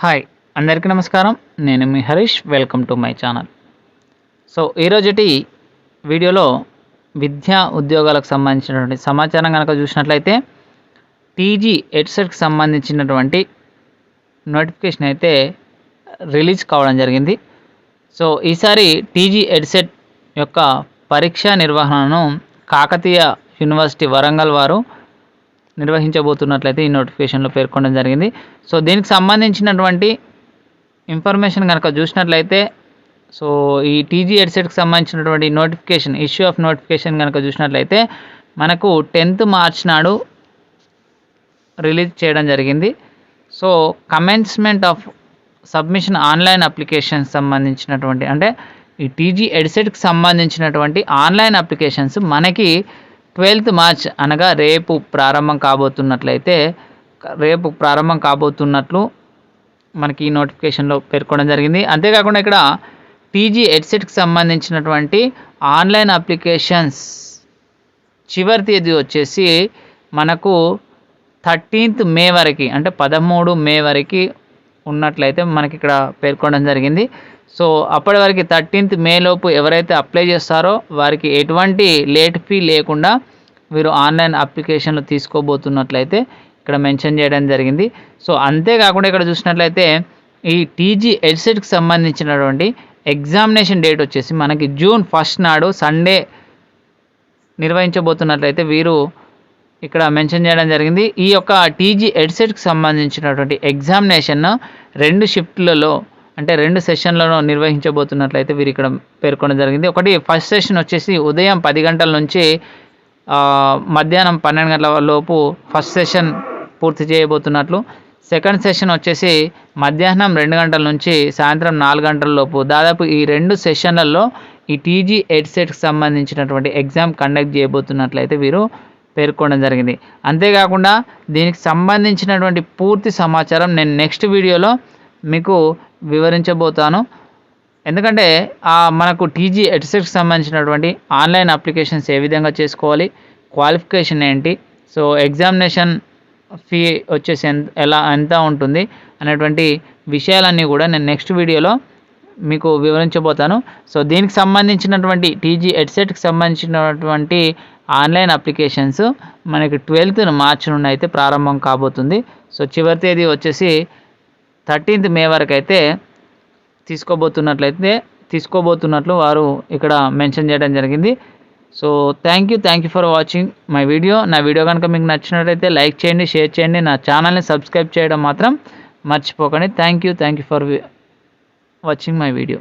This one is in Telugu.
హాయ్ అందరికీ నమస్కారం. నేను మీ Harish welcome to my channel. So ఈరోజుటి వీడియోలో విద్యా ఉద్యోగాలకు సంబంధించినటువంటి సమాచారం కనుక చూసినట్లయితే టీజీ ఎడ్సెట్కి సంబంధించినటువంటి నోటిఫికేషన్ అయితే రిలీజ్ కావడం జరిగింది. సో ఈసారి టీజీ ఎడ్సెట్ యొక్క పరీక్షా నిర్వహణను కాకతీయ యూనివర్సిటీ వరంగల్ వారు నిర్వహించబోతున్నట్లయితే ఈ నోటిఫికేషన్లో పేర్కొనడం జరిగింది. సో దీనికి సంబంధించినటువంటి ఇన్ఫర్మేషన్ కనుక చూసినట్లయితే సో ఈ టీజీ ఎడ్సెట్కి సంబంధించినటువంటి నోటిఫికేషన్ ఇష్యూ ఆఫ్ నోటిఫికేషన్ కనుక చూసినట్లయితే మనకు టెన్త్ మార్చ్ నాడు రిలీజ్ చేయడం జరిగింది. So commencement of submission online application సంబంధించినటువంటి అంటే ఈ టీజీ ఎడ్సెట్కి సంబంధించినటువంటి ఆన్లైన్ అప్లికేషన్స్ మనకి ట్వెల్త్ మార్చ్ అనగా రేపు ప్రారంభం కాబోతున్నట్లయితే రేపు ప్రారంభం కాబోతున్నట్లు మనకి ఈ నోటిఫికేషన్లో పేర్కొనడం జరిగింది. అంతేకాకుండా ఇక్కడ టీజీ హెడ్సెట్కి సంబంధించినటువంటి ఆన్లైన్ అప్లికేషన్స్ చివరి తేదీ వచ్చేసి మనకు థర్టీన్త్ మే వరకు అంటే పదమూడు మే వరకు ఉన్నట్లయితే మనకి ఇక్కడ పేర్కొనడం జరిగింది. సో అప్పటి వరకు థర్టీన్త్ మే లోపు ఎవరైతే అప్లై చేస్తారో వారికి ఎటువంటి లేట్ ఫీ లేకుండా వీరు ఆన్లైన్ అప్లికేషన్లు తీసుకోబోతున్నట్లయితే ఇక్కడ మెన్షన్ చేయడం జరిగింది. సో అంతేకాకుండా ఇక్కడ చూసినట్లయితే ఈ టీజీ ఎడ్సెట్కి సంబంధించినటువంటి ఎగ్జామినేషన్ డేట్ వచ్చేసి మనకి జూన్ ఫస్ట్ నాడు సండే నిర్వహించబోతున్నట్లయితే వీరు ఇక్కడ మెన్షన్ చేయడం జరిగింది. ఈ యొక్క టీజీ ఎడ్సెట్కి సంబంధించినటువంటి ఎగ్జామినేషన్ రెండు షిఫ్ట్లలో అంటే రెండు సెషన్లను నిర్వహించబోతున్నట్లయితే వీరు ఇక్కడ పేర్కొనడం జరిగింది. ఒకటి ఫస్ట్ సెషన్ వచ్చేసి ఉదయం పది గంటల నుంచి మధ్యాహ్నం పన్నెండు గంటల లోపు ఫస్ట్ సెషన్ పూర్తి చేయబోతున్నట్లు. సెకండ్ సెషన్ వచ్చేసి మధ్యాహ్నం రెండు గంటల నుంచి సాయంత్రం నాలుగు గంటల లోపు. దాదాపు ఈ రెండు సెషన్లలో ఈ టీజీ ఎడ్సెట్కి సంబంధించినటువంటి ఎగ్జామ్ కండక్ట్ చేయబోతున్నట్లయితే వీరు పేర్కొనడం జరిగింది. అంతేకాకుండా దీనికి సంబంధించినటువంటి పూర్తి సమాచారం నేను నెక్స్ట్ వీడియోలో మీకు వివరించబోతాను. ఎందుకంటే మనకు టీజీ ఎడ్సెట్కి సంబంధించినటువంటి ఆన్లైన్ అప్లికేషన్స్ ఏ విధంగా చేసుకోవాలి క్వాలిఫికేషన్ ఏంటి సో ఎగ్జామినేషన్ ఫీ వచ్చేసి ఎంత ఎలా ఎంత ఉంటుంది అనేటువంటి విషయాలన్నీ కూడా నేను నెక్స్ట్ వీడియోలో మీకు వివరించబోతాను. సో దీనికి సంబంధించినటువంటి టీజీ ఎడ్సెట్కి సంబంధించినటువంటి ఆన్లైన్ అప్లికేషన్స్ మనకి ట్వెల్త్ మార్చి నుండి అయితే ప్రారంభం కాబోతుంది. సో చివరి తేదీ వచ్చేసి థర్టీన్త్ మే వరకు అయితే తీసుకోబోతున్నట్లయితే తీసుకోబోతున్నట్లు వారు ఇక్కడ మెన్షన్ చేయడం జరిగింది. So thank you thank you for watching my video నా వీడియో కనుక మీకు నచ్చినట్లయితే లైక్ చేయండి షేర్ చేయండి. నా ఛానల్ని సబ్స్క్రైబ్ చేయడం మాత్రం మర్చిపోకండి. Thank you thank you for watching my video